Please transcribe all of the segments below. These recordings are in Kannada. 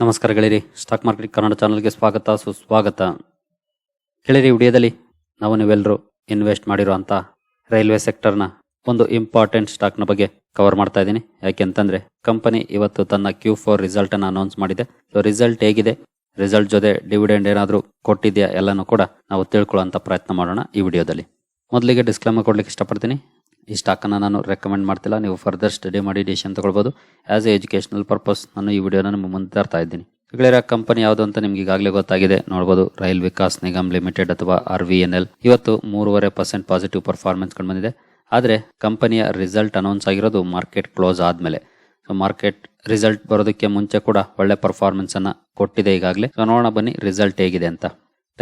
ನಮಸ್ಕಾರ ಗೆಳೆಯರಿ ಸ್ಟಾಕ್ ಮಾರ್ಕೆಟ್ ಕನ್ನಡ ಚಾನಲ್ಗೆ ಸ್ವಾಗತ, ಸುಸ್ವಾಗತ. ಗೆಳೆಯರಿ ವಿಡಿಯೋದಲ್ಲಿ ನಾವು ನೀವೆಲ್ಲರೂ ಇನ್ವೆಸ್ಟ್ ಮಾಡಿರುವಂಥ ರೈಲ್ವೆ ಸೆಕ್ಟರ್ನ ಒಂದು ಇಂಪಾರ್ಟೆಂಟ್ ಸ್ಟಾಕ್ನ ಬಗ್ಗೆ ಕವರ್ ಮಾಡ್ತಾ ಇದ್ದೀನಿ. ಯಾಕೆಂತಂದ್ರೆ ಕಂಪನಿ ಇವತ್ತು ತನ್ನ ಕ್ಯೂ ಫೋರ್ ರಿಸಲ್ಟ್ ಅನ್ನು ಅನೌನ್ಸ್ ಮಾಡಿದೆ. ಸೊ ರಿಸಲ್ಟ್ ಹೇಗಿದೆ? ರಿಸಲ್ಟ್ ಜೊತೆ ಡಿವಿಡೆಂಡ್ ಏನಾದರೂ ಕೊಟ್ಟಿದೆಯಾ? ಎಲ್ಲನೂ ಕೂಡ ನಾವು ತಿಳ್ಕೊಳ್ಳೋಂಥ ಪ್ರಯತ್ನ ಮಾಡೋಣ ಈ ವಿಡಿಯೋದಲ್ಲಿ. ಮೊದಲಿಗೆ ಡಿಸ್ಕ್ಲೇಮರ್ ಕೊಡ್ಲಿಕ್ಕೆ ಇಷ್ಟಪಡ್ತೀನಿ. ಈ ಸ್ಟಾಕನ್ನು ನಾನು ರೆಕಮೆಂಡ್ ಮಾಡ್ತಿಲ್ಲ. ನೀವು ಫರ್ದರ್ ಸ್ಟಡಿ ಮಾಡಿ ಡಿಸಿಷನ್ ತಗೊಳ್ಬೋದು. ಆ್ಯಸ್ ಎ ಎಜುಕೇಷನಲ್ ಪರ್ಪಸ್ ನಾನು ಈ ವಿಡಿಯೋನ ನಿಮ್ಮ ಮುಂದೆ ತರ್ತಾ ಇದ್ದೀನಿ. ಗೆಳೆಯರ ಕಂಪನಿ ಯಾವುದು ಅಂತ ನಿಮ್ಗೆ ಈಗಾಗಲೇ ಗೊತ್ತಾಗಿದೆ. ನೋಡ್ಬೋದು, ರೈಲ್ ವಿಕಾಸ್ ನಿಗಮ್ ಲಿಮಿಟೆಡ್ ಅಥವಾ ಆರ್ ವಿ ಎನ್ ಎಲ್ ಇವತ್ತು ಮೂರುವರೆ ಪರ್ಸೆಂಟ್ ಪಾಸಿಟಿವ್ ಪರ್ಫಾರ್ಮೆನ್ಸ್ ಕಂಡು ಬಂದಿದೆ ಆದರೆ ಕಂಪನಿಯ ರಿಸಲ್ಟ್ ಅನೌನ್ಸ್ ಆಗಿರೋದು ಮಾರ್ಕೆಟ್ ಕ್ಲೋಸ್ ಆದಮೇಲೆ. ಸೊ ಮಾರ್ಕೆಟ್ ರಿಸಲ್ಟ್ ಬರೋದಕ್ಕೆ ಮುಂಚೆ ಕೂಡ ಒಳ್ಳೆ ಪರ್ಫಾರ್ಮೆನ್ಸ್ ಅನ್ನ ಕೊಟ್ಟಿದೆ ಈಗಾಗಲೇ. ಸೊ ನೋಡೋಣ ಬನ್ನಿ ರಿಸಲ್ಟ್ ಹೇಗಿದೆ ಅಂತ.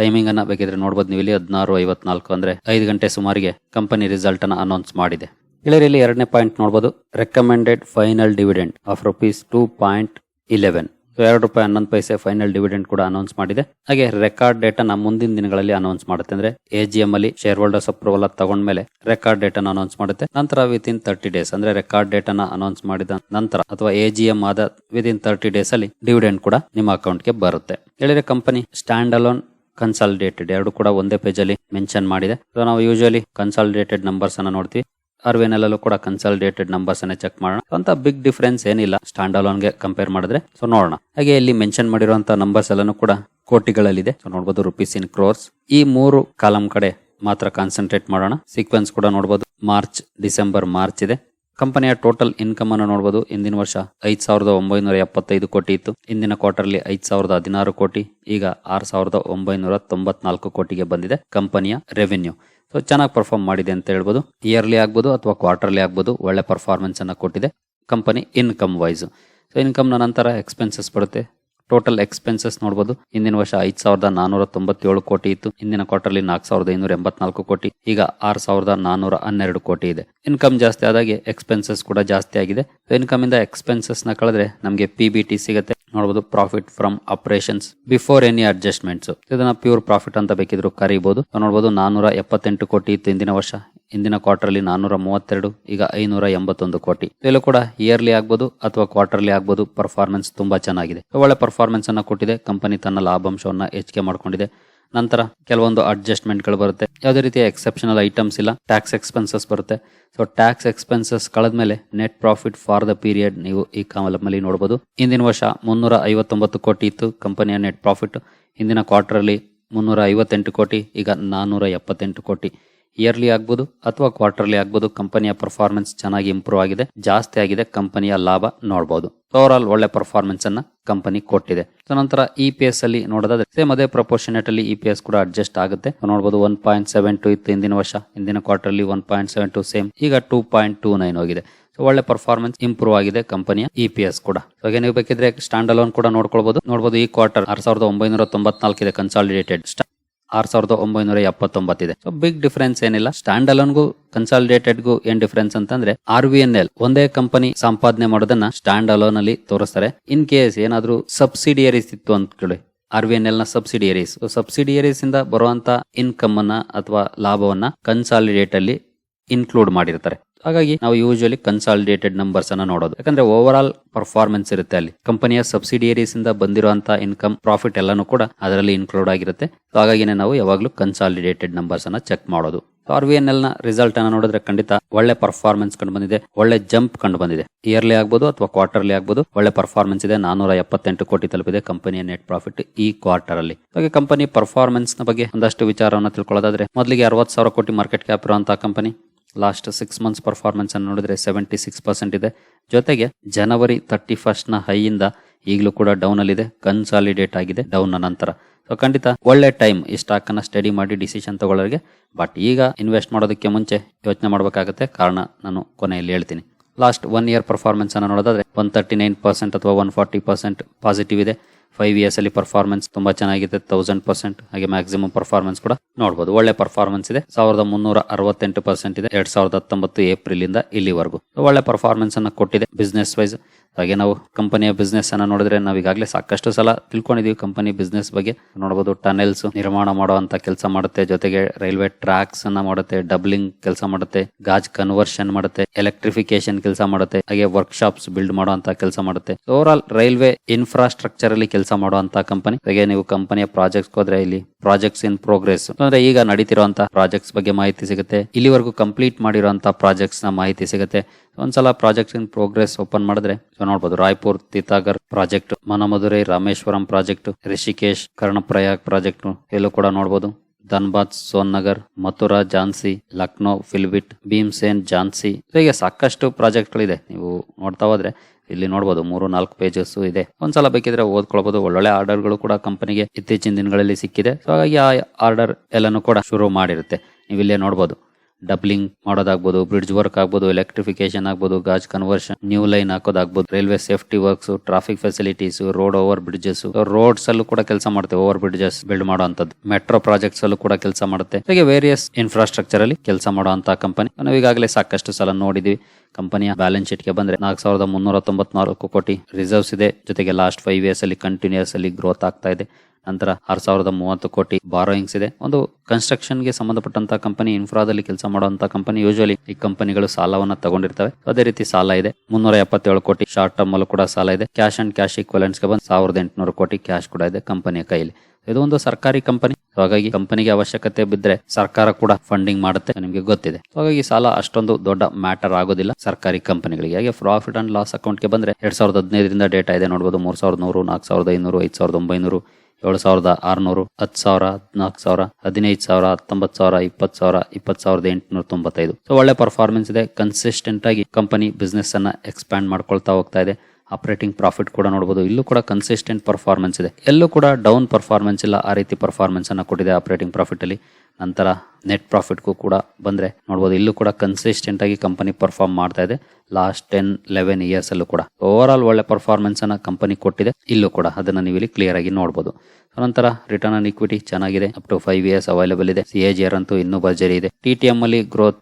ಟೈಮಿಂಗ್ ಅನ್ನ ಬೇಕಿದ್ರೆ ನೋಡ್ಬೋದು. ನೀವು ಇಲ್ಲಿ ಹದಿನಾರು ಐವತ್ನಾಲ್ಕು ಅಂದ್ರೆ ಐದು ಗಂಟೆ ಸುಮಾರಿಗೆ ಕಂಪನಿ ರಿಸಲ್ಟ್ ಅನ್ನ ಅನೌನ್ಸ್ ಮಾಡಿದೆ. ಇಲ್ಲಿ ಎರಡನೇ ಪಾಯಿಂಟ್ ನೋಡಬಹುದು recommended final dividend of rupees two point eleven ಎರಡು ರೂಪಾಯಿ ಹನ್ನೊಂದು ಪೈಸೆ ಫೈನಲ್ ಡಿವಿಡೆಂಡ್ ಕೂಡ ಅನೌನ್ಸ್ ಮಾಡಿದೆ. ಹಾಗೆ ರೆಕಾರ್ಡ್ ಡೇಟ್ ಅನ್ನ ಮುಂದಿನ ದಿನಗಳಲ್ಲಿ ಅನೌನ್ಸ್ ಮಾಡುತ್ತೆ. ಅಂದ್ರೆ ಎ ಜಿ ಎಂ ಅಲ್ಲಿ ಶೇರ್ ಹೋಲ್ಡರ್ಸ್ ಅಪ್ರೂವಲ್ ತಗೊಂಡ್ಮೇಲೆ ರೆಕಾರ್ಡ್ ಡೇಟ್ ಅನ್ನು ಅನೌನ್ಸ್ ಮಾಡುತ್ತೆ. ನಂತರ ವಿತ್ ಇನ್ ತರ್ಟಿ ಡೇಸ್ ಅಂದ್ರೆ ರೆಕಾರ್ಡ್ ಡೇಟ್ ಅನ್ನ ಅನೌನ್ಸ್ ಮಾಡಿದ ನಂತರ ಅಥವಾ ಎ ಜಿ ಎಂ ಆದ ವಿತ್ ಇನ್ ತರ್ಟಿ ಡೇಸ್ ಅಲ್ಲಿ ಡಿವಿಡೆಂಡ್ ಕೂಡ ನಿಮ್ಮ ಅಕೌಂಟ್ಗೆ ಬರುತ್ತೆ. ಹೇಳಿದ್ರೆ ಕಂಪನಿ ಸ್ಟ್ಯಾಂಡ್ ಅಲೋನ್ ಕನ್ಸಾಲಿಡೇಟೆಡ್ ಎರಡು ಕೂಡ ಒಂದೇ ಪೇಜ್ ಅಲ್ಲಿ ಮೆನ್ಷನ್ ಮಾಡಿದೆ. ಸೊ ನಾವು ಯೂಶಲಿ ಕನ್ಸಾಲಿಡೇಟೆಡ್ ನಂಬರ್ಸ್ ಅನ್ನ ನೋಡ್ತೀವಿ. ಅಲ್ಲೂ ಕೂಡ ಕನ್ಸಾಲಿಡೇಟೆಡ್ ನಂಬರ್ಸ್ ಅನ್ನ ಚೆಕ್ ಮಾಡೋಣ. ಅಂತ ಬಿಗ್ ಡಿಫರೆನ್ಸ್ ಏನಿಲ್ಲ. ಸ್ಟ್ಯಾಂಡ್ಗೆ ಕಂಪೇರ್ ಮಾಡಿದ್ರೆ. ಸೊ ನೋಡೋಣ. ಹಾಗೆ ಇಲ್ಲಿ ಮೆನ್ಷನ್ ಮಾಡಿರುವಂತಹ ನಂಬರ್ಸ್ ಎಲ್ಲಾನು ಕೂಡ ಕೋಟಿಗಳಲ್ಲಿದೆ. ಸೊ ನೋಡಬಹುದು ರುಪೀಸ್ ಇನ್ ಕ್ರೋರ್ಸ್ ಈ ಮೂರು ಕಾಲಂ ಕಡೆ ಮಾತ್ರ ಕಾನ್ಸಂಟ್ರೇಟ್ ಮಾಡೋಣ. ಸೀಕ್ವೆನ್ಸ್ ಕೂಡ ನೋಡಬಹುದು ಮಾರ್ಚ್ ಡಿಸೆಂಬರ್ ಮಾರ್ಚ್ ಇದೆ. ಕಂಪನಿಯ ಟೋಟಲ್ ಇನ್ಕಮ್ ಅನ್ನು ನೋಡಬಹುದು ಇಂದಿನ ವರ್ಷ ಐದ್ ಸಾವಿರದ ಒಂಬೈನೂರ ಎಪ್ಪತ್ತೈದು ಕೋಟಿ ಇತ್ತು. ಇಂದಿನ ಕ್ವಾರ್ಟರ್ಲಿ ಐದ್ ಸಾವಿರದ ಹದಿನಾರು ಕೋಟಿ, ಈಗ ಆರ್ ಸಾವಿರದ ಒಂಬೈನೂರ ತೊಂಬತ್ನಾಲ್ಕು ಕೋಟಿಗೆ ಬಂದಿದೆ ಕಂಪನಿಯ ರೆವಿನ್ಯೂ. ಸೊ ಚೆನ್ನಾಗಿ ಪರ್ಫಾರ್ಮ್ ಮಾಡಿದೆ ಅಂತ ಹೇಳ್ಬೋದು. ಇಯರ್ಲಿ ಆಗ್ಬೋದು ಅಥವಾ ಕ್ವಾರ್ಟರ್ಲಿ ಆಗ್ಬೋದು, ಒಳ್ಳೆ ಪರ್ಫಾರ್ಮೆನ್ಸ್ ಅನ್ನು ಕೊಟ್ಟಿದೆ ಕಂಪನಿ ಇನ್ಕಮ್ ವೈಸ್ ಸೊ ಇನ್ಕಮ್ನ ನಂತರ ಎಕ್ಸ್ಪೆನ್ಸಸ್ ಬರುತ್ತೆ. ಟೋಟಲ್ ಎಕ್ಸ್ಪೆನ್ಸಸ್ ನೋಡಬಹುದು ಹಿಂದಿನ ವರ್ಷ ಐದ್ ಸಾವಿರದ ನಾನೂರ ತೊಂಬತ್ತೇಳು ಕೋಟಿ ಇತ್ತು. ಹಿಂದಿನ ಕ್ವಾರ್ಟರ್ಲಿ ನಾಲ್ಕು ಸಾವಿರದ ಐನೂರ ಎಂಬತ್ನಾಲ್ಕು ಕೋಟಿ. ಈಗ ಆರ್ ಸಾವಿರದ ನಾನೂರ ಹನ್ನೆರಡು ಕೋಟಿ ಇದೆ. ಇನ್ಕಮ್ ಜಾಸ್ತಿ ಆದಾಗೆ ಎಕ್ಸ್ಪೆನ್ಸಸ್ ಕೂಡ ಜಾಸ್ತಿ ಆಗಿದೆ. ಇನ್ಕಮ್ ಇಂದ ಎಕ್ಸ್ಪೆನ್ಸಸ್ನ ಕಳೆದ್ರೆ ನಮಗೆ ಪಿ ಬಿ ಟಿ ಸಿಗುತ್ತೆ. ನೋಡಬಹುದು profit from operations before any adjustments ಇದನ್ನ ಪ್ಯೂರ್ ಪ್ರಾಫಿಟ್ ಅಂತ ಬೇಕಿದ್ರು ಕರೀಬಹುದು ನೋಡಬಹುದು ನಾನೂರ ಎಪ್ಪತ್ತೆಂಟು ಕೋಟಿ ಇತ್ತು ಇಂದಿನ ವರ್ಷ ಇಂದಿನ ಅಲ್ಲಿ ನಾನೂರ ಮೂವತ್ತೆರಡು ಈಗ ಐನೂರ ಎಂಬತ್ತೊಂದು ಕೋಟಿ ಇಲ್ಲೂ ಕೂಡ ಇಯರ್ಲಿ ಆಗ್ಬೋದು ಅಥವಾ ಕ್ವಾರ್ಟರ್ಲಿ ಆಗ್ಬೋದು. ಪರ್ಫಾರ್ಮೆನ್ಸ್ ತುಂಬಾ ಚೆನ್ನಾಗಿದೆ. ಒಳ್ಳೆ ಪರ್ಫಾರ್ಮೆನ್ಸ್ ಅನ್ನ ಕೊಟ್ಟಿದೆ. ಕಂಪನಿ ತನ್ನ ಲಾಭಾಂಶವನ್ನ ಹೆಚ್ಚಿಗೆ ಮಾಡ್ಕೊಂಡಿದೆ. ನಂತರ ಕೆಲವೊಂದು ಅಡ್ಜಸ್ಟ್ಮೆಂಟ್ಗಳು ಬರುತ್ತೆ. ಯಾವುದೇ ರೀತಿಯ ಎಕ್ಸೆಪ್ಷನಲ್ ಐಟಮ್ಸ್ ಇಲ್ಲ. ಟ್ಯಾಕ್ಸ್ ಎಕ್ಸ್ಪೆನ್ಸಸ್ ಬರುತ್ತೆ. So tax expenses ಕಳೆದ್ಮೇಲೆ net profit for the period ನೀವು ಈ ಕಾಲಮಲ್ಲಿ ನೋಡಬಹುದು ಇಂದಿನ ವರ್ಷ ಮುನ್ನೂರ ಐವತ್ತೊಂಬತ್ತು ಕೋಟಿ ಇತ್ತು ಕಂಪನಿಯ ನೆಟ್ ಪ್ರಾಫಿಟ್ ಹಿಂದಿನ ಕ್ವಾರ್ಟ್ರಲ್ಲಿ ಮುನ್ನೂರ ಐವತ್ತೆಂಟು ಕೋಟಿ, ಈಗ ನಾನ್ನೂರ ಎಪ್ಪತ್ತೆಂಟು ಕೋಟಿ. ಇಯರ್ಲಿ ಆಗ್ಬೋದು ಅಥವಾ ಕ್ವಾರ್ಟರ್ಲಿ ಆಗ್ಬೋದು ಕಂಪನಿಯ ಪರ್ಫಾರ್ಮೆನ್ಸ್ ಚೆನ್ನಾಗಿ ಇಂಪ್ರೂವ್ ಆಗಿದೆ, ಜಾಸ್ತಿ ಆಗಿದೆ ಕಂಪನಿಯ ಲಾಭ ನೋಡಬಹುದು ಓವರ್ ಆಲ್ ಒಳ್ಳೆ ಪರ್ಫಾರ್ಮೆನ್ಸ್ ಅನ್ನ ಕಂಪನಿ ಕೊಟ್ಟಿದೆ. ನಂತರ ಇ ಪಿ ಎಸ್ ಅಲ್ಲಿ ನೋಡೋದಾದ್ರೆ ಸೇಮ್ ಅದೇ ಪ್ರಪೋರ್ಷನೇಟ್ ಅಲ್ಲಿ ಇ ಎಸ್ ಕೂಡ ಅಡ್ಜಸ್ಟ್ ಆಗುತ್ತೆ. ನೋಡಬಹುದು ಒನ್ ಪಾಯಿಂಟ್ ಸೆವೆನ್ ಟು ಇತ್ತು ಹಿಂದಿನ ವರ್ಷ, ಹಿಂದಿನ quarterly one point seven two same ಈಗ ಟೂ ಪಾಯಿಂಟ್ ಟೂ ನೈನ್ ಹೋಗಿದೆ. ಒಳ್ಳೆ ಪರ್ಫಾರ್ಮೆನ್ಸ್ ಇಂಪ್ರೂವ್ ಆಗಿದೆ ಕಂಪನಿಯ ಇ ಪಿ ಎಸ್ ಕೂಡ. ಹಾಗೆ ನೀವು ಬೇಕಿದ್ರೆ ಸ್ಟ್ಯಾಂಡ್ ಅಲೋನ್ ಕೂಡ ನೋಡ್ಕೊಳ್ಬಹುದು ನೋಡಬಹುದು ಈ ಕ್ವಾರ್ಟರ್ ಆರ್ ಸಾವಿರದ ಒಂಬೈನೂರ ತೊಂಬತ್ನಾಲ್ಕು ಇದೆ ಕನ್ಸಾಲಿಡೇಟೆಡ್ ಆರ್ ಸಾವಿರದ ಒಂಬೈನೂರ ಎಪ್ಪತ್ತೊಂಬತ್ತಿದೆ ಸೊ ಬಿಗ್ ಡಿಫರೆನ್ಸ್ ಏನಿಲ್ಲ. ಸ್ಟ್ಯಾಂಡ್ ಅಲೋನ್ಗೂ ಕನ್ಸಾಲಿಡೇಟೆಡ್ಗೂ ಏನ್ ಡಿಫರೆನ್ಸ್ ಅಂತಂದ್ರೆ ಆರ್ ವಿ ಎನ್ ಎಲ್ ಒಂದೇ ಕಂಪನಿ ಸಂಪಾದನೆ ಮಾಡೋದನ್ನ ಸ್ಟ್ಯಾಂಡ್ ಅಲೋನ್ ಅಲ್ಲಿ ತೋರಿಸ್ತಾರೆ. ಇನ್ ಕೇಸ್ ಏನಾದ್ರೂ ಸಬ್ಸಿಡಿಯರೀಸ್ ಇತ್ತು ಅಂತ ಕೇಳಿ. ಆರ್ ವಿ ಎನ್ ಎಲ್ನ ಸಬ್ಸಿಡಿಯರೀಸ್ ಸಬ್ಸಿಡಿಯರೀಸ್ ಇಂದ ಬರುವಂತ ಇನ್ಕಮ್ ಅನ್ನ ಅಥವಾ ಲಾಭವನ್ನ ಕನ್ಸಾಲಿಡೇಟ್ ಅಲ್ಲಿ ಇನ್ಕ್ಲೂಡ್ ಮಾಡಿರ್ತಾರೆ. ಹಾಗಾಗಿ ನಾವು ಯೂಶಲಿ ಕನ್ಸಾಲಿಡೇಟೆಡ್ ನಂಬರ್ಸ್ ಅನ್ನ ನೋಡೋದು. ಯಾಕಂದ್ರೆ ಓವರ್ ಆಲ್ ಪರ್ಫಾರ್ಮೆನ್ಸ್ ಇರುತ್ತೆ ಅಲ್ಲಿ. ಕಂಪನಿಯ ಸಬ್ಸಿಡಿಯರೀಸ್ ಇಂದ ಬಂದಿರುವಂತಹ ಇನ್ಕಮ್ ಪ್ರಾಫಿಟ್ ಎಲ್ಲಾನು ಕೂಡ ಅದರಲ್ಲಿ ಇನ್ಕ್ಲೂಡ್ ಆಗಿರುತ್ತೆ. ಹಾಗಾಗಿನೇ ನಾವು ಯಾವಾಗಲೂ ಕನ್ಸಾಲಿಡೇಟೆಡ್ ನಂಬರ್ಸ್ ಅನ್ನ ಚೆಕ್ ಮಾಡೋದು. ಆರ್ ವಿ ಎನ್ ಎಲ್ನ ರಿಸಲ್ಟ್ ಅನ್ನ ನೋಡಿದ್ರೆ ಖಂಡಿತ ಒಳ್ಳೆ ಪರ್ಫಾರ್ಮೆನ್ಸ್ ಕಂಡು ಬಂದಿದೆ, ಒಳ್ಳೆ ಜಂಪ್ ಕಂಡು ಬಂದಿದೆ. ಇಯರ್ಲಿ ಆಗ್ಬೋದು ಅಥವಾ ಕ್ವಾರ್ಟರ್ಲಿ ಆಗ್ಬೋದು ಒಳ್ಳೆ ಪರ್ಫಾರ್ಮೆನ್ಸ್ ಇದೆ. ನಾನೂರ ಎಪ್ಪತ್ತೆಂಟು ಕೋಟಿ ತಲುಪಿದೆ ಕಂಪನಿಯ ನೆಟ್ ಪ್ರಾಫಿಟ್ ಈ ಕ್ವಾರ್ಟರ್ ಅಲ್ಲಿ. ಹಾಗೆ ಕಂಪನಿ ಪರ್ಫಾರ್ಮೆನ್ಸ್ನ ಬಗ್ಗೆ ಒಂದಷ್ಟು ವಿಚಾರವನ್ನು ತಿಳ್ಕೊಳ್ಳೋದಾದ್ರೆ, ಮೊದಲಿಗೆ ಅರವತ್ತು ಸಾವಿರ ಕೋಟಿ ಮಾರ್ಕೆಟ್ ಕ್ಯಾಪ್ ಇರುವಂತಹ company last six months performance ಅನ್ನು ನೋಡಿದ್ರೆ ಸೆವೆಂಟಿ ಸಿಕ್ಸ್ ಪರ್ಸೆಂಟ್ ಇದೆ. ಜೊತೆಗೆ ಜನವರಿ ತರ್ಟಿ ಫಸ್ಟ್ನ ಹೈಯಿಂದ ಈಗಲೂ ಕೂಡ ಡೌನ್ ಅಲ್ಲಿ ಇದೆ ಕನ್ಸಾಲಿಡೇಟ್ ಆಗಿದೆ ಡೌನ್ ನಂತರ. ಸೊ ಖಂಡಿತ ಒಳ್ಳೆ ಟೈಮ್ ಈ ಸ್ಟಾಕ್ ಅನ್ನ ಸ್ಟಡಿ ಮಾಡಿ ಡಿಸಿಷನ್ ತಗೊಳ್ಳೋರಿಗೆ. ಬಟ್ ಈಗ ಇನ್ವೆಸ್ಟ್ ಮಾಡೋದಕ್ಕೆ ಮುಂಚೆ ಯೋಚನೆ ಮಾಡಬೇಕಾಗುತ್ತೆ. ಕಾರಣ ನಾನು ಕೊನೆಯಲ್ಲಿ ಹೇಳ್ತೀನಿ. ಲಾಸ್ಟ್ ಒನ್ ಇಯರ್ ಪರ್ಫಾರ್ಮೆನ್ಸ್ ಅನ್ನು ನೋಡೋದಾದ್ರೆ ಒನ್ ತರ್ಟಿ ನೈನ್ ಪರ್ಸೆಂಟ್ ಅಥವಾ ಒನ್ ಫಾರ್ಟಿ ಪರ್ಸೆಂಟ್ ಪಾಸಿಟಿವ್ ಇದೆ. ಫೈವ್ ಇಯರ್ಸ್ ಅಲ್ಲಿ ಪರ್ಫಾರ್ಮೆನ್ಸ್ ತುಂಬಾ ಚೆನ್ನಾಗಿದೆ ತೌಸಂಡ್ ಪರ್ಸೆಂಟ್ ಹಾಗೆ ಮ್ಯಾಕ್ಸಿಮಮ್ ಪರ್ಫಾರ್ಮೆನ್ಸ್ ಕೂಡ ನೋಡಬಹುದು ಒಳ್ಳೆ ಪರ್ಫಾರ್ಮೆನ್ಸ್ ಇದೆ. ಸಾವಿರದ ಮುನ್ನೂರ ಅರವತ್ತೆಂಟು ಪರ್ಸೆಂಟ್ ಇದೆ. ಎರಡ್ ಸಾವಿರದ ಹತ್ತೊಂಬತ್ತು ಏಪ್ರಿಲ್ ಇಂದ ಇಲ್ಲಿವರೆಗೂ. ಒಳ್ಳೆ ಪರ್ಫಾರ್ಮೆನ್ಸ್ ಅನ್ನ ಕೊಟ್ಟಿದೆ. ಬಿಸ್ನೆಸ್ ವೈಸ್ ಹಾಗೆ ನಾವು ಕಂಪನಿಯ ಬಿಸ್ನೆಸ್ ಅನ್ನ ನೋಡಿದ್ರೆ ನಾವು ಈಗಾಗಲೇ ಸಾಕಷ್ಟು ಸಲ ತಿಳ್ಕೊಂಡಿದೀವಿ ಕಂಪನಿ ಬಿಸ್ನೆಸ್ ಬಗ್ಗೆ. ನೋಡಬಹುದು ಟನೆಲ್ಸ್ ನಿರ್ಮಾಣ ಮಾಡುವಂತ ಕೆಲಸ ಮಾಡುತ್ತೆ. ಜೊತೆಗೆ ರೈಲ್ವೆ ಟ್ರ್ಯಾಕ್ಸ್ ಅನ್ನ ಮಾಡುತ್ತೆ ಡಬ್ಲಿಂಗ್ ಕೆಲಸ ಮಾಡುತ್ತೆ, ಗಾಜ್ ಕನ್ವರ್ಷನ್ ಮಾಡುತ್ತೆ ಎಲೆಕ್ಟ್ರಿಫಿಕೇಶನ್ ಕೆಲಸ ಮಾಡುತ್ತೆ, ಹಾಗೆ ವರ್ಕ್ ಶಾಪ್ಸ್ ಬಿಲ್ಡ್ ಮಾಡುವಂತ ಕೆಲಸ ಮಾಡುತ್ತೆ. ಓವರ್ ಆಲ್ ರೈಲ್ವೆ ಇನ್ಫ್ರಾಸ್ಟ್ರಕ್ಚರ್ ಅಲ್ಲಿ ಕೆಲಸ ಮಾಡುವಂತ ಕಂಪನಿ ಹಾಗೆ ನೀವು ಕಂಪನಿಯ ಪ್ರಾಜೆಕ್ಟ್ಸ್ ಹೋದ್ರೆ ಇಲ್ಲಿ ಪ್ರಾಜೆಕ್ಟ್ಸ್ ಇನ್ ಪ್ರೋಗ್ರೆಸ್ ಅಂದ್ರೆ ಈಗ ನಡೀತಿರುವಂತ ಪ್ರಾಜೆಕ್ಟ್ಸ್ ಬಗ್ಗೆ ಮಾಹಿತಿ ಸಿಗುತ್ತೆ. ಇಲ್ಲಿವರೆಗೂ ಕಂಪ್ಲೀಟ್ ಮಾಡಿರುವಂತಹ ಪ್ರಾಜೆಕ್ಟ್ಸ್ನ ಮಾಹಿತಿ ಸಿಗುತ್ತೆ. ಒಂದ್ಸಲ ಪ್ರಾಜೆಕ್ಟ್ಸ್ ಇನ್ ಪ್ರೋಗ್ರೆಸ್ ಓಪನ್ ಮಾಡಿದ್ರೆ ಸೊ ನೋಡ್ಬೋದು. Raipur Titagarh project, Manamadurai Rameswaram project, Rishikesh Karnaprayag project ಎಲ್ಲೂ ಕೂಡ ನೋಡಬಹುದು ಧನ್ಬಾದ್ ಸೋನ್ ನಗರ್ ಮಥುರಾ, ಝಾನ್ಸಿ, ಲಕ್ನೋ, ಫಿಲ್ಬಿಟ್, ಭೀಮ್ಸೇನ್, ಝಾನ್ಸಿ. ಹೀಗೆ ಸಾಕಷ್ಟು ಪ್ರಾಜೆಕ್ಟ್ ಗಳಿದೆ ನೀವು ನೋಡ್ತಾ ಹೋದ್ರೆ ಇಲ್ಲಿ ನೋಡಬಹುದು ಮೂರು, ನಾಲ್ಕು ಪೇಜಸ್ ಇದೆ. ಒಂದ್ಸಲ ಬೇಕಿದ್ರೆ ಓದ್ಕೊಳ್ಬಹುದು ಒಳ್ಳೊಳ್ಳೆ ಆರ್ಡರ್ಗಳು ಕೂಡ ಕಂಪನಿಗೆ ಇತ್ತೀಚಿನ ದಿನಗಳಲ್ಲಿ ಸಿಕ್ಕಿದೆ. ಹಾಗಾಗಿ ಆ ಆರ್ಡರ್ ಎಲ್ಲಾನು ಕೂಡ ಶುರು ಮಾಡಿರುತ್ತೆ. ನೀವು ಇಲ್ಲೇ ನೋಡ್ಬೋದು. ಡಬ್ಲಿಂಗ್ ಮಾಡೋದಾಗ್ಬೋದು, ಬ್ರಿಡ್ಜ್ ವರ್ಕ್ ಆಗ್ಬೋದು ಎಲೆಕ್ಟ್ರಿಫಿಕೇಶನ್ ಆಗ್ಬೋದು, gauge conversion new line ಹಾಕೋದಾಗ್ಬೋದು railway safety works traffic facilities road over bridges roads ಅಲ್ಲೂ ಕೂಡ ಕೆಲಸ ಮಾಡುತ್ತೆ ಓವರ್ ಬ್ರಿಡ್ಜಸ್ ಬಿಲ್ಡ್ ಮಾಡುವಂತದ್ದು ಮೆಟ್ರೋ ಪ್ರಾಜೆಕ್ಟ್ಸ್ ಅಲ್ಲೂ ಕೂಡ ಕೆಲಸ ಮಾಡುತ್ತೆ. ಹಾಗೆ ವೇರಿಯಸ್ ಇನ್ಫ್ರಾಸ್ಟ್ರಕ್ಚರ್ ಅಲ್ಲಿ ಕೆಲಸ ಮಾಡುವಂತಹ ಕಂಪನಿ ನಾವು ಈಗಾಗಲೇ ಸಾಕಷ್ಟು ಸಲ ನೋಡಿದೀವಿ ಕಂಪನಿಯ ಬ್ಯಾಲೆನ್ಸ್ ಶೀಟ್ಗೆ ಬಂದ್ರೆ ನಾಲ್ಕು ಸಾವಿರದ ಮುನ್ನೂರ ತೊಂಬತ್ನಾಲ್ಕು ಕೋಟಿ ರಿಸರ್ವ್ಸ್ ಇದೆ. ಜೊತೆಗೆ ಲಾಸ್ಟ್ ಫೈವ್ ಇಯರ್ಸ್ ಅಲ್ಲಿ ಕಂಟಿನ್ಯೂಸ್ ಅಲ್ಲಿ ಗ್ರೋತ್ ಆಗ್ತಾ ಇದೆ. ನಂತರ ಆರ್ ಸಾವಿರದ ಮೂವತ್ತು ಕೋಟಿ ಬಾರೋಯಿಂಗ್ಸ್ ಇದೆ. ಒಂದು ಕನ್ಸ್ಟ್ರಕ್ಷನ್ಗೆ ಸಂಬಂಧಪಟ್ಟಂತ ಕಂಪನಿ ಇನ್ಫ್ರಾದಲ್ಲಿ ಕೆಲಸ ಮಾಡುವಂತ ಕಂಪನಿ ಯೂಶುವಲಿ ಈ ಕಂಪನಿಗಳು ಸಾಲವನ್ನ ತಗೊಂಡಿರ್ತವೆ. ಅದೇ ರೀತಿ ಸಾಲ ಇದೆ. ಮುನ್ನೂರ ಎಪ್ಪತ್ತೇಳು ಕೋಟಿ ಶಾರ್ಟ್ ಟರ್ಮ್ ಅಲ್ಲೂ ಕೂಡ ಸಾಲ ಇದೆ. ಕ್ಯಾಶ್ ಅಂಡ್ ಕ್ಯಾಶ್ ಈಕ್ವಲೆಂಟ್ಸ್ಗೆ ಬಂದು ಸಾವಿರದ ಎಂಟುನೂರು ಕೋಟಿ ಕ್ಯಾಶ್ ಕೂಡ ಇದೆ ಕಂಪನಿಯ ಕೈಲಿ ಇದು ಒಂದು ಸರ್ಕಾರಿ ಕಂಪನಿ ಹಾಗಾಗಿ ಕಂಪನಿಗೆ ಅವಶ್ಯಕತೆ ಬಿದ್ದರೆ ಸರ್ಕಾರ ಕೂಡ ಫಂಡಿಂಗ್ ಮಾಡುತ್ತೆ ನಿಮಗೆ ಗೊತ್ತಿದೆ. ಹಾಗಾಗಿ ಸಾಲ ಅಷ್ಟೊಂದು ದೊಡ್ಡ ಮ್ಯಾಟರ್ ಆಗೋದಿಲ್ಲ ಸರ್ಕಾರಿ ಕಂಪನಿಗಳಿಗೆ ಹಾಗೆ ಪ್ರಾಫಿಟ್ ಅಂಡ್ ಲಾಸ್ ಅಕೌಂಟ್ಗೆ ಬಂದ್ರೆ ಎರಡ್ ಸಾವಿರದ ಹದಿನೈದರಿಂದ ಡೇಟಾ ಇದೆ ನೋಡಬಹುದು ಮೂರ್ ಸಾವಿರದ ನೂರು, ನಾಲ್ಕು ಸಾವಿರದ ಐನೂರು, ಐದು ಸಾವಿರದ ಒಂಬೈನೂರು ಏಳು ಸಾವಿರದ ಆರುನೂರು, ಹತ್ತು ಸಾವಿರ, ಹದಿನಾಲ್ಕು ಸಾವಿರ, ಹದಿನೈದು ಸಾವಿರ, ಹತ್ತೊಂಬತ್ತು ಸಾವಿರ, ಇಪ್ಪತ್ತು ಸಾವಿರ, ಇಪ್ಪತ್ತು ಸಾವಿರದ ಎಂಟುನೂರ ತೊಂಬತ್ತೈದು. ಸೊ ಒಳ್ಳೆ ಪರ್ಫಾರ್ಮೆನ್ಸ್ ಇದೆ. ಕನ್ಸಿಸ್ಟೆಂಟ್ ಆಗಿ ಕಂಪನಿ ಬಿಸ್ನೆಸ್ ಅನ್ನ ಎಕ್ಸ್ಪ್ಯಾಂಡ್ ಮಾಡ್ಕೊಳ್ತಾ ಹೋಗ್ತಾ ಇದೆ. ಆಪರೇಟಿಂಗ್ ಪ್ರಾಫಿಟ್ ಕೂಡ ನೋಡಬಹುದು ಇಲ್ಲೂ ಕೂಡ ಕನ್ಸಿಸ್ಟೆಂಟ್ ಪರ್ಫಾರ್ಮೆನ್ಸ್ ಇದೆ. ಎಲ್ಲೂ ಕೂಡ ಡೌನ್ ಪರ್ಫಾರ್ಮೆನ್ಸ್ ಇಲ್ಲ, ಆ ರೀತಿ ಪರ್ಫಾರ್ಮೆನ್ಸ್ ಅನ್ನ ಕೊಟ್ಟಿದೆ ಆಪರೇಟಿಂಗ್ ಪ್ರಾಫಿಟ್ ಅಲ್ಲಿ. ನಂತರ ನೆಟ್ ಪ್ರಾಫಿಟ್ಗೂ ಕೂಡ ಬಂದ್ರೆ ನೋಡಬಹುದು ಇಲ್ಲೂ ಕೂಡ ಕನ್ಸಿಸ್ಟೆಂಟ್ ಆಗಿ ಕಂಪನಿ ಪರ್ಫಾರ್ಮ್ ಮಾಡ್ತಾ ಇದೆ. ಲಾಸ್ಟ್ ಟೆನ್ ಲೆವೆನ್ ಇಯರ್ಸ್ ಅಲ್ಲೂ ಕೂಡ. ಓವರ್ ಆಲ್ ಒಳ್ಳೆ ಪರ್ಫಾರ್ಮೆನ್ಸ್ ಅನ್ನ ಕಂಪನಿ ಕೊಟ್ಟಿದೆ. ಇಲ್ಲೂ ಕೂಡ ಅದನ್ನ ನೀವು ಇಲ್ಲಿ ಕ್ಲಿಯರ್ ಆಗಿ ನೋಡಬಹುದು ನಂತರ ರಿಟರ್ನ್ ಆನ್ ಇಕ್ವಿಟಿ ಚೆನ್ನಾಗಿದೆ. Up to five years available ಇದೆ. ಸಿ ಎ ಜಿ ಆರ್ ಅಂತೂ ಇನ್ನೂ ಭರ್ಜರಿ ಇದೆ. ಟಿ ಟಿ ಎಂ ಅಲ್ಲಿ ಗ್ರೋತ್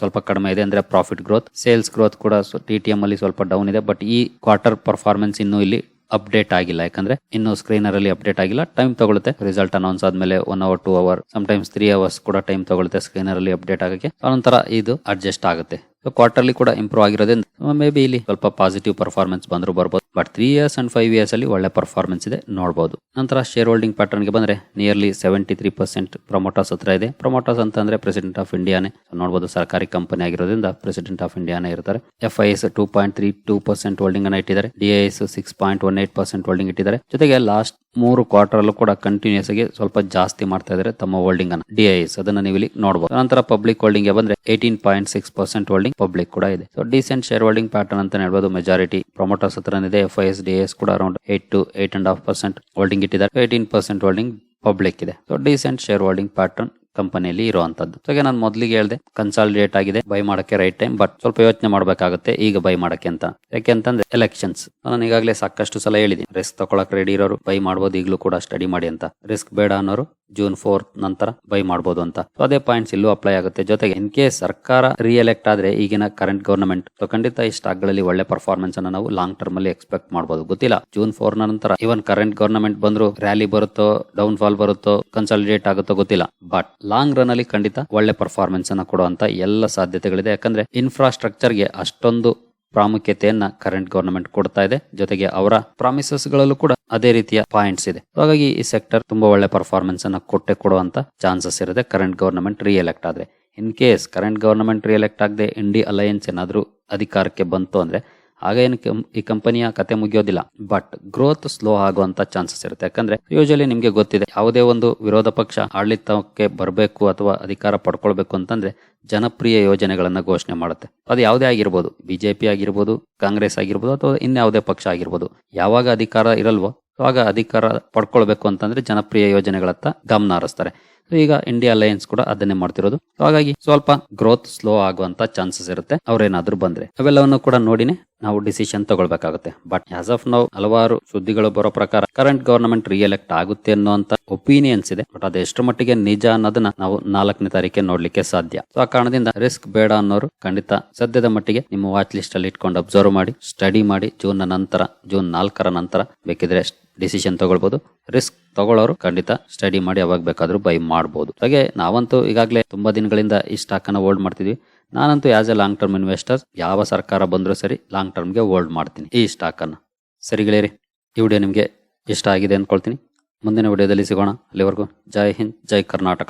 ಸ್ವಲ್ಪ ಕಡಿಮೆ ಇದೆ ಅಂದ್ರೆ ಪ್ರಾಫಿಟ್ ಗ್ರೋತ್ ಸೇಲ್ಸ್ ಗ್ರೋತ್ ಕೂಡ ಟಿ ಟಿ ಎಂ ಅಲ್ಲಿ ಸ್ವಲ್ಪ ಡೌನ್ ಇದೆ ಬಟ್ ಈ ಕ್ವಾರ್ಟರ್ ಪರ್ಫಾರ್ಮೆನ್ಸ್ ಇನ್ನೂ ಇಲ್ಲಿ ಅಪ್ಡೇಟ್ ಆಗಿಲ್ಲ. ಯಾಕಂದ್ರೆ ಇನ್ನು ಸ್ಕ್ರೀನರ್ ಅಲ್ಲಿ ಅಪ್ಡೇಟ್ ಆಗಿಲ್ಲ. ಟೈಮ್ ತಗೊಳುತ್ತೆ. ರಿಸಲ್ಟ್ ಅನೌನ್ಸ್ ಆದ್ಮೇಲೆ one hour two hour some times three hours ಕೂಡ ಟೈಮ್ ತಗೊಳುತ್ತೆ ಸ್ಕ್ರೀನರ್ ಅಲ್ಲಿ ಅಪ್ಡೇಟ್ ಆಗಕ್ಕೆ. ಆನಂತರ ಇದು ಅಡ್ಜಸ್ಟ್ ಆಗುತ್ತೆ. ಸೊ ಕ್ವಾರ್ಟರ್ಲಿ ಕೂಡ ಇಂಪ್ರೂವ್ ಆಗಿರೋದ್ರಿಂದ ಮೇ ಬಿ ಇಲ್ಲಿ ಸ್ವಲ್ಪ ಪಾಸಿಟಿವ್ ಪರ್ಫಾರ್ಮೆನ್ಸ್ ಬಂದ್ರು ಬರ್ಬೋದು. But three years and five years ಅಲ್ಲಿ ಒಳ್ಳೆ ಪರ್ಫಾರ್ಮೆನ್ಸ್ ಇದೆ ನೋಡಬಹುದು ನಂತರ ಶೇರ್ ಹೋಲ್ಡಿಂಗ್ ಪ್ಯಾಟರ್ನ್ಗೆ ಬಂದ್ರೆ nearly seventy three percent promoters ಹತ್ರ ಇದೆ. ಪ್ರಮೋಟರ್ಸ್ ಅಂತ ಅಂದ್ರೆ ಪ್ರೆಸಿಡೆಂಟ್ ಆಫ್ ಇಂಡಿಯಾನೇ ನೋಡಬಹುದು ಸರ್ಕಾರಿ ಕಂಪನಿ ಆಗಿರೋದ್ರಿಂದ ಪ್ರೆಸಿಡೆಂಟ್ ಆಫ್ ಇಂಡಿಯಾನೇ ಇರ್ತಾರೆ. F I S two point three two percent holding ಅನ್ನ ಇಟ್ಟಿದ್ದಾರೆ. D S six point one eight percent holding ಇಟ್ಟಿದ್ದಾರೆ. ಜೊತೆಗೆ ಲಾಸ್ಟ್ ಮೂರು ಕ್ವಾರ್ಟರ್ ಅಲ್ಲೂ ಕೂಡ ಕಂಟಿನ್ಯೂಸ್ ಆಗಿ ಸ್ವಲ್ಪ ಜಾಸ್ತಿ ಮಾಡ್ತಾ ಇದ್ದಾರೆ ತಮ್ಮ ಹೋಲ್ಡಿಂಗ್ ಅನ್ನ. ಡಿ ಐ ಎಸ್ ಅದನ್ನ ನೀವು ಇಲ್ಲಿ ನೋಡಬಹುದು ನಂತರ ಪಬ್ಲಿಕ್ ಹೋಲ್ಡಿಂಗ್ ಬಂದ್ರೆ eighteen point six percent holding public ಕೂಡ ಇದೆ. So decent share holding pattern ಅಂತ ಹೇಳ್ಬೋದು. ಮೆಜಾರಿಟಿ ಪ್ರೊಮೋಟರ್ಸ್ ಹತ್ರ ಇದೆ. F I S D S ಕೂಡ around eight to eight and half percent holding ಇಟ್ಟಿದ್ದಾರೆ. ಏಟೀನ್ ಪರ್ಸೆಂಟ್ ಹೋಲ್ಡಿಂಗ್ ಪಬ್ಲಿಕ್ ಇದೆ. So decent share holding pattern ಕಂಪನಿಯಲ್ಲಿ ಇರುವಂತದ್ದು. ಹಾಗೆ ನಾನು ಮೊದಲಿಗೆ ಹೇಳಿದೆ ಕನ್ಸಾಲಿಡೇಟ್ ಆಗಿದೆ ಬೈ ಮಾಡಕ್ಕೆ ರೈಟ್ ಟೈಮ್ ಬಟ್ ಸ್ವಲ್ಪ ಯೋಚನೆ ಮಾಡಬೇಕಾಗುತ್ತೆ, ಈಗ ಬೈ ಮಾಡಕ್ಕೆ ಅಂತ. ಯಾಕೆ ಅಂತಂದ್ರೆ ಎಲೆಕ್ಷನ್ಸ್ ನಾನು ಈಗಾಗಲೇ ಸಾಕಷ್ಟು ಸಲ ಹೇಳಿದ್ದೀನಿ ರಿಸ್ಕ್ ತಗೊಳಕ್ ರೆಡಿ ಇರೋರು ಬೈ ಮಾಡಬಹುದು ಈಗಲೂ ಕೂಡ ಸ್ಟಡಿ ಮಾಡಿ ಅಂತ. ರಿಸ್ಕ್ ಬೇಡ ಅನ್ನೋರು ಜೂನ್ ಫೋರ್ ನಂತರ ಬೈ ಮಾಡಬಹುದು ಅಂತ. ಅದೇ ಪಾಯಿಂಟ್ಸ್ ಇಲ್ಲೂ ಅಪ್ಲೈ ಆಗುತ್ತೆ. ಜೊತೆಗೆ ಇನ್ ಕೇಸ್ ಸರ್ಕಾರ ರಿಎಲೆಕ್ಟ್ ಆದ್ರೆ ಈಗಿನ ಕರೆಂಟ್ ಗವರ್ನಮೆಂಟ್ ಖಂಡಿತ ಈ ಸ್ಟಾಕ್ಗಳಲ್ಲಿ ಒಳ್ಳೆ ಪರ್ಫಾರ್ಮೆನ್ಸ್ ಅನ್ನ ನಾವು ಲಾಂಗ್ ಟರ್ಮ್ ಅಲ್ಲಿ ಎಕ್ಸ್ಪೆಕ್ಟ್ ಮಾಡಬಹುದು ಗೊತ್ತಿಲ್ಲ? ಜೂನ್ ಫೋರ್ ನಂತರ ಇವನ್ ಕರೆಂಟ್ ಗವರ್ನಮೆಂಟ್ ಬಂದ್ರು ರ್ಯಾಲಿ ಬರುತ್ತೋ ಡೌನ್ ಫಾಲ್ ಬರುತ್ತೋ ಕನ್ಸಾಲಿಡೇಟ್ ಆಗುತ್ತೋ ಗೊತ್ತಿಲ್ಲ. ಬಟ್ ಲಾಂಗ್ ರನ್ ಅಲ್ಲಿ ಖಂಡಿತ ಒಳ್ಳೆ ಪರ್ಫಾರ್ಮೆನ್ಸ್ ಅನ್ನ ಕೊಡುವಂತ ಎಲ್ಲ ಸಾಧ್ಯತೆಗಳಿದೆ. ಯಾಕಂದ್ರೆ ಇನ್ಫ್ರಾಸ್ಟ್ರಕ್ಚರ್ಗೆ ಅಷ್ಟೊಂದು ಪ್ರಾಮುಖ್ಯತೆಯನ್ನ ಕರೆಂಟ್ ಗವರ್ನಮೆಂಟ್ ಕೊಡ್ತಾ ಇದೆ. ಜೊತೆಗೆ ಅವರ ಪ್ರಾಮಿಸಸ್ ಗಳಲ್ಲೂ ಕೂಡ ಅದೇ ರೀತಿಯ ಪಾಯಿಂಟ್ಸ್ ಇದೆ. ಹಾಗಾಗಿ ಈ ಸೆಕ್ಟರ್ ತುಂಬಾ ಒಳ್ಳೆ ಪರ್ಫಾರ್ಮೆನ್ಸ್ ಅನ್ನ ಕೊಟ್ಟೆ ಕೊಡುವಂತ ಚಾನ್ಸಸ್ ಇರುತ್ತೆ ಕರೆಂಟ್ ಗವರ್ನಮೆಂಟ್ ರಿಎಲೆಕ್ಟ್ ಆದ್ರೆ. In case current government reelect ಆಗದೆ ಇಂಡಿ ಅಲಯನ್ಸ್ ಏನಾದರೂ ಅಧಿಕಾರಕ್ಕೆ ಬಂತು ಅಂದ್ರೆ ಆಗ ಕಂ- ಈ ಕಂಪನಿಯ ಕತೆ ಮುಗಿಯೋದಿಲ್ಲ. ಬಟ್ ಗ್ರೋತ್ ಸ್ಲೋ ಆಗುವಂತ ಚಾನ್ಸಸ್ ಇರುತ್ತೆ. ಯಾಕಂದ್ರೆ ಯೂಶಲಿ ನಿಮ್ಗೆ ಗೊತ್ತಿದೆ, ಯಾವುದೇ ಒಂದು ವಿರೋಧ ಪಕ್ಷ ಆಡಳಿತಕ್ಕೆ ಬರಬೇಕು ಅಥವಾ ಅಧಿಕಾರ ಪಡ್ಕೊಳ್ಬೇಕು ಅಂತಂದ್ರೆ ಜನಪ್ರಿಯ ಯೋಜನೆಗಳನ್ನ ಘೋಷಣೆ ಮಾಡುತ್ತೆ. ಅದು ಯಾವುದೇ ಆಗಿರ್ಬೋದು ಬಿಜೆಪಿ ಆಗಿರ್ಬೋದು, ಕಾಂಗ್ರೆಸ್ ಆಗಿರ್ಬೋದು ಅಥವಾ ಇನ್ಯಾವುದೇ ಪಕ್ಷ ಆಗಿರ್ಬೋದು. ಯಾವಾಗ ಅಧಿಕಾರ ಇರಲ್ವೋ, ಆಗ ಅಧಿಕಾರ ಪಡ್ಕೊಳ್ಬೇಕು ಅಂತಂದ್ರೆ ಜನಪ್ರಿಯ ಯೋಜನೆಗಳತ್ತ ಗಮನ ಹರಿಸ್ತಾರೆ. ಈಗ ಇಂಡಿಯಾ ಅಲಯನ್ಸ್ ಕೂಡ ಅದನ್ನೇ ಮಾಡ್ತಿರೋದು. ಹಾಗಾಗಿ ಸ್ವಲ್ಪ ಗ್ರೋತ್ ಸ್ಲೋ ಆಗುವಂತ ಚಾನ್ಸಸ್ ಇರುತ್ತೆ. ಅವ್ರೇನಾದ್ರೂ ಬಂದ್ರೆ. ಅವೆಲ್ಲವನ್ನು ಕೂಡ ನೋಡಿನೆ ನಾವು ಡಿಸಿಷನ್ ತಗೊಳ್ಬೇಕಾಗುತ್ತೆ. ಬಟ್ ಆಸ್ ಆಫ್ ನಾವು ಹಲವಾರು ಸುದ್ದಿಗಳು ಬರೋ ಪ್ರಕಾರ ಕರೆಂಟ್ ಗವರ್ನಮೆಂಟ್ ರಿಎಲೆಕ್ಟ್ ಆಗುತ್ತೆ ಅನ್ನುವಂತ ಒಪಿನಿಯನ್ಸ್ ಇದೆ. ಬಟ್ ಅದು ಎಷ್ಟು ಮಟ್ಟಿಗೆ ನಿಜ ಅನ್ನೋದನ್ನ ನಾವು ನಾಲ್ಕನೇ ತಾರೀಕೆ ನೋಡ್ಲಿಕ್ಕೆ ಸಾಧ್ಯ. ಸೊ ಆ ಕಾರಣದಿಂದ ರಿಸ್ಕ್ ಬೇಡ ಅನ್ನೋರು ಖಂಡಿತ ಸದ್ಯದ ಮಟ್ಟಿಗೆ ನಿಮ್ಮ ವಾಚ್ ಲಿಸ್ಟ್ ಅಲ್ಲಿ ಇಟ್ಕೊಂಡು ಅಬ್ಸರ್ವ್ ಮಾಡಿ ಸ್ಟಡಿ ಮಾಡಿ ಜೂನ್ ನಂತರ, ಜೂನ್ ನಾಲ್ಕರ ನಂತರ ಬೇಕಿದ್ರೆ ಡಿಸಿಷನ್ ತಗೊಳ್ಬಹುದು ರಿಸ್ಕ್ ತಗೊಳ್ಳೋರು ಖಂಡಿತ ಸ್ಟಡಿ ಮಾಡಿ ಯಾವಾಗ ಬೇಕಾದ್ರೂ ಬೈ ಮಾಡಬಹುದು ಹಾಗೆ ನಾವಂತೂ ಈಗಾಗಲೇ ತುಂಬಾ ದಿನಗಳಿಂದ ಈ ಸ್ಟಾಕ್ ಅನ್ನ ಹೋಲ್ಡ್ ಮಾಡ್ತಿದ್ವಿ. ನಾನಂತೂ as a long term investor ಯಾವ ಸರ್ಕಾರ ಬಂದರೂ ಸರಿ ಲಾಂಗ್ ಟರ್ಮ್ಗೆ ಹೋಲ್ಡ್ ಮಾಡ್ತೀನಿ ಈ ಸ್ಟಾಕ್ ಅನ್ನ. ಸರಿ ಗೆಳೆಯರಿ, ಈ ವಿಡಿಯೋ ನಿಮಗೆ ಇಷ್ಟ ಆಗಿದೆ ಅಂದ್ಕೊಳ್ತೀನಿ. ಮುಂದಿನ ವಿಡಿಯೋದಲ್ಲಿ ಸಿಗೋಣ. ಅಲ್ಲಿವರೆಗೂ ಜೈ ಹಿಂದ್, ಜೈ ಕರ್ನಾಟಕ.